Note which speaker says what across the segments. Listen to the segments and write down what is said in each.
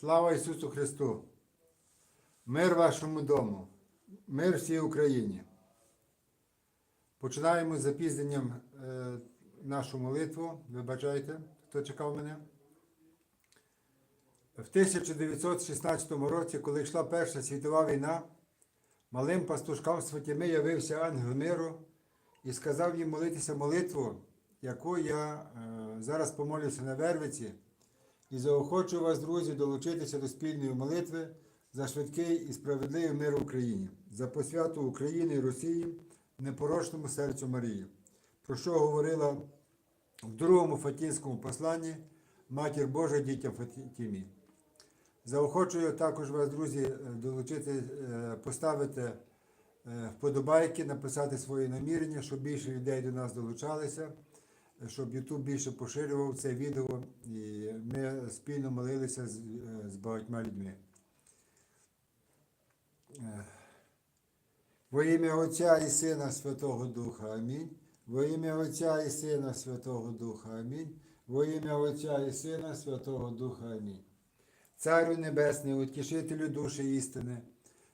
Speaker 1: Слава Ісусу Христу! Мир вашому дому, мир всій Україні. Починаємо з запізненням е, нашу молитву. Вибачайте, хто чекав мене. В 1916 році, коли йшла Перша світова війна, малим пастушкам Святіми явився ангел миру і сказав їм молитися молитву, яку я е, зараз помолюся на Вервиці. І заохочую вас, друзі, долучитися до спільної молитви за швидкий і справедливий мир в Україні, за посвяту України і Росії непорочному серцю Марії, про що говорила в другому Фатінському посланні Матір Божа дітям Фатімі. Заохочую також вас, друзі, е, долучити, е, поставити е, вподобайки, написати свої намірення, щоб більше людей до нас долучалися щоб YouTube більше поширював це відео, і ми спільно молилися з, е, з багатьма людьми. Е, Во ім'я Отця і Сина Святого Духа Амінь. Во ім'я Отця і Сина Святого Духа Амінь. Во ім'я Отця і Сина Святого Духа Амінь. Царю Небесний, утішителю душі істини,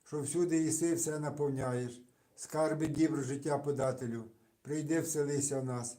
Speaker 1: що всюди єси все наповняєш, скарби дібр життя подателю, прийди вселися в нас,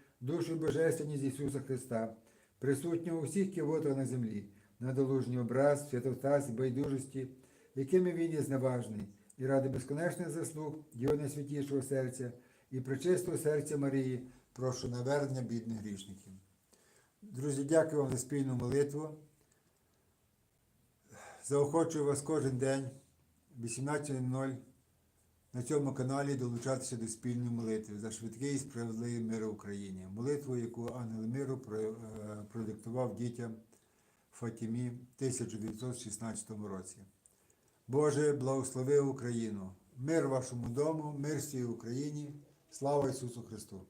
Speaker 1: душу божественність Ісуса Христа, присутнього у всіх кивотах на землі, надолужній образ, святотасі, байдужості, якими він є зневажний, і ради безконечних заслуг Його найсвятішого серця і пречистого серця Марії, прошу навернення бідних грішників. Друзі, дякую вам за спільну молитву. Заохочую вас кожен день 18.00 на цьому каналі долучатися до спільної молитви за швидкий і справедливий мир в Україні. Молитву, яку Ангел Миру е, продиктував дітям Фатімі в 1916 році. Боже, благослови Україну! Мир вашому дому, мир всій Україні. Слава Ісусу Христу!